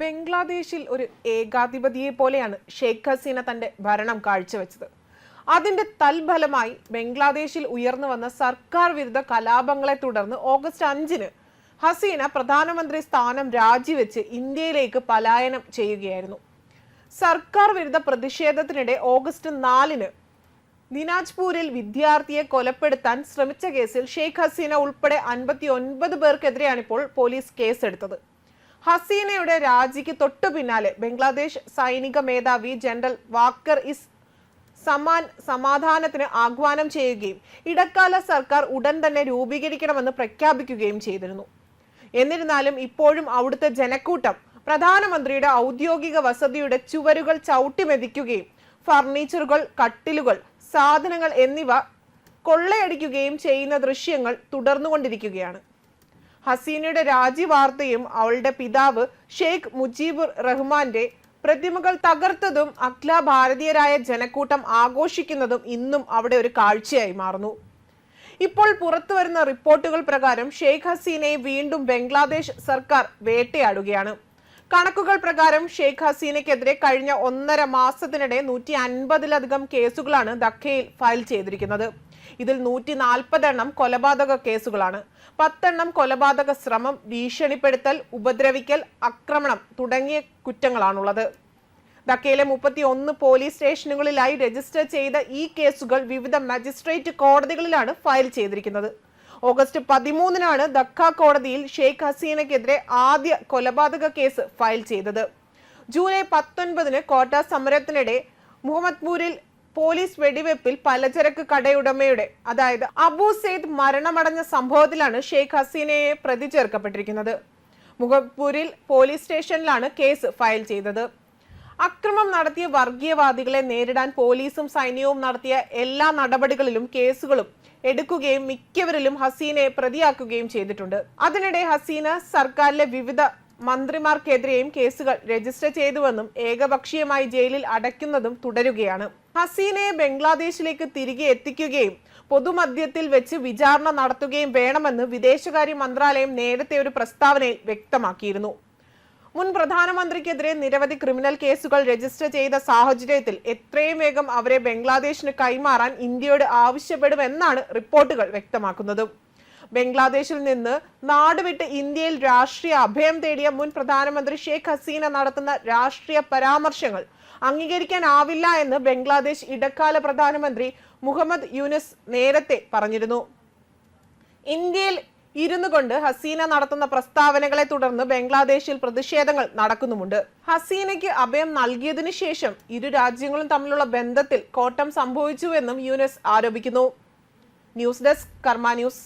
ബംഗ്ലാദേശിൽ ഒരു ഏകാധിപതിയെ പോലെയാണ് ഷെയ്ഖ് ഹസീന തന്റെ ഭരണം കാഴ്ചവെച്ചത്. അതിന്റെ തൽഫലമായി ബംഗ്ലാദേശിൽ ഉയർന്നു വന്ന സർക്കാർ വിരുദ്ധ കലാപങ്ങളെ തുടർന്ന് ഓഗസ്റ്റ് അഞ്ചിന് ഹസീന പ്രധാനമന്ത്രി സ്ഥാനം രാജിവെച്ച് ഇന്ത്യയിലേക്ക് പലായനം ചെയ്യുകയായിരുന്നു. സർക്കാർ വിരുദ്ധ പ്രതിഷേധത്തിനിടെ ഓഗസ്റ്റ് നാലിന് ദിനാജ്പൂരിൽ വിദ്യാർത്ഥിയെ കൊലപ്പെടുത്താൻ ശ്രമിച്ച കേസിൽ ഷെയ്ഖ് ഹസീന ഉൾപ്പെടെ അൻപത്തി ഒൻപത് പേർക്കെതിരെയാണ് ഇപ്പോൾ പോലീസ് കേസെടുത്തത്. ഹസീനയുടെ രാജിക്ക് തൊട്ടു പിന്നാലെ ബംഗ്ലാദേശ് സൈനിക മേധാവി ജനറൽ വാക്കർ ഇസ് സമാൻ സമാധാനത്തിന് ആഹ്വാനം ചെയ്യുകയും ഇടക്കാല സർക്കാർ ഉടൻ തന്നെ രൂപീകരിക്കണമെന്ന് പ്രഖ്യാപിക്കുകയും ചെയ്തിരുന്നു. എന്നിരുന്നാലും ഇപ്പോഴും അവിടുത്തെ ജനക്കൂട്ടം പ്രധാനമന്ത്രിയുടെ ഔദ്യോഗിക വസതിയുടെ ചുവരുകൾ ചവിട്ടിമെതിക്കുകയും ഫർണിച്ചറുകൾ കട്ടിലുകൾ സാധനങ്ങൾ എന്നിവ കൊള്ളയടിക്കുകയും ചെയ്യുന്ന ദൃശ്യങ്ങൾ തുടർന്നുകൊണ്ടിരിക്കുകയാണ്. ഹസീനയുടെ രാജി വാർത്തയും അവളുടെ പിതാവ് ഷെയ്ഖ് മുജീബുർ റഹ്മാന്റെ പ്രതിമകൾ തകർത്തതും അഖില ഭാരതീയരായ ജനക്കൂട്ടം ആഘോഷിക്കുന്നതും ഇന്നും അവിടെ ഒരു കാഴ്ചയായി മാറുന്നു. ഇപ്പോൾ പുറത്തു വരുന്ന റിപ്പോർട്ടുകൾ പ്രകാരം ഷെയ്ഖ് ഹസീനയെ വീണ്ടും ബംഗ്ലാദേശ് സർക്കാർ വേട്ടയാടുകയാണ്. കണക്കുകൾ പ്രകാരം ഷെയ്ഖ് ഹസീനയ്ക്കെതിരെ കഴിഞ്ഞ ഒന്നര മാസത്തിനിടെ നൂറ്റി അൻപതിലധികം കേസുകളാണ് ദക്കയിൽ ഫയൽ ചെയ്തിരിക്കുന്നത്. ഇതിൽ നൂറ്റി നാൽപ്പതെണ്ണം കൊലപാതക കേസുകളാണ്. പത്തെണ്ണം കൊലപാതക ശ്രമം ഭീഷണിപ്പെടുത്തൽ ഉപദ്രവിക്കൽ ആക്രമണം തുടങ്ങിയ കുറ്റങ്ങളാണുള്ളത്. ധക്കയിലെ മുപ്പത്തി ഒന്ന് പോലീസ് സ്റ്റേഷനുകളിലായി രജിസ്റ്റർ ചെയ്ത ഈ കേസുകൾ വിവിധ മജിസ്ട്രേറ്റ് കോടതികളിലാണ് ഫയൽ ചെയ്തിരിക്കുന്നത്. ഓഗസ്റ്റ് പതിമൂന്നിനാണ് ധക്ക കോടതിയിൽ ഷെയ്ഖ് ഹസീനക്കെതിരെ ആദ്യ കൊലപാതക കേസ് ഫയൽ ചെയ്തത്. ജൂലൈ പത്തൊൻപതിന് കോട്ട സമരത്തിനിടെ മുഹമ്മദ്പൂരിൽ പോലീസ് വെടിവെപ്പിൽ പലചരക്ക് കടയുടമയുടെ അതായത് അബു സെയ്ദ് മരണമടഞ്ഞ സംഭവത്തിലാണ് ഷെയ്ഖ് ഹസീനയെ പ്രതി ചേർക്കപ്പെട്ടിരിക്കുന്നത്. മുഖപ്പൂരിൽ പോലീസ് സ്റ്റേഷനിലാണ് കേസ് ഫയൽ ചെയ്തത്. അക്രമം നടത്തിയ വർഗീയവാദികളെ നേരിടാൻ പോലീസും സൈന്യവും നടത്തിയ എല്ലാ നടപടികളിലും കേസുകളും എടുക്കുകയും മിക്കവരിലും ഹസീനയെ പ്രതിയാക്കുകയും ചെയ്തിട്ടുണ്ട്. അതിനിടെ ഹസീന സർക്കാരിലെ വിവിധ മന്ത്രിമാർക്കെതിരെയും കേസുകൾ രജിസ്റ്റർ ചെയ്തുവെന്നും ഏകപക്ഷീയമായി ജയിലിൽ അടയ്ക്കുന്നതും തുടരുകയാണ്. ഹസീനയെ ബംഗ്ലാദേശിലേക്ക് തിരികെ എത്തിക്കുകയും പൊതുമധ്യത്തിൽ വെച്ച് വിചാരണ നടത്തുകയും വേണമെന്ന് വിദേശകാര്യ മന്ത്രാലയം നേരത്തെ ഒരു പ്രസ്താവനയിൽ വ്യക്തമാക്കിയിരുന്നു. മുൻ പ്രധാനമന്ത്രിക്കെതിരെ നിരവധി ക്രിമിനൽ കേസുകൾ രജിസ്റ്റർ ചെയ്ത സാഹചര്യത്തിൽ എത്രയും വേഗം അവരെ ബംഗ്ലാദേശിന് കൈമാറാൻ ഇന്ത്യയോട് ആവശ്യപ്പെടുമെന്നാണ് റിപ്പോർട്ടുകൾ വ്യക്തമാക്കുന്നത്. ബംഗ്ലാദേശിൽ നിന്ന് നാടുവിട്ട് ഇന്ത്യയിൽ രാഷ്ട്രീയ അഭയം തേടിയ മുൻ പ്രധാനമന്ത്രി ഷെയ്ഖ് ഹസീന നടത്തുന്ന രാഷ്ട്രീയ പരാമർശങ്ങൾ അംഗീകരിക്കാനാവില്ല എന്ന് ബംഗ്ലാദേശ് ഇടക്കാല പ്രധാനമന്ത്രി മുഹമ്മദ് യൂനിസ് നേരത്തെ പറഞ്ഞിരുന്നു. ഇന്ത്യയിൽ ഇരുന്നു കൊണ്ട് ഹസീന നടത്തുന്ന പ്രസ്താവനകളെ തുടർന്ന് ബംഗ്ലാദേശിൽ പ്രതിഷേധങ്ങൾ നടക്കുന്നുമുണ്ട്. ഹസീനയ്ക്ക് അഭയം നൽകിയതിനു ശേഷം ഇരു രാജ്യങ്ങളും തമ്മിലുള്ള ബന്ധത്തിൽ കോട്ടം സംഭവിച്ചുവെന്നും യൂനസ് ആരോപിക്കുന്നു. News desk Karma news.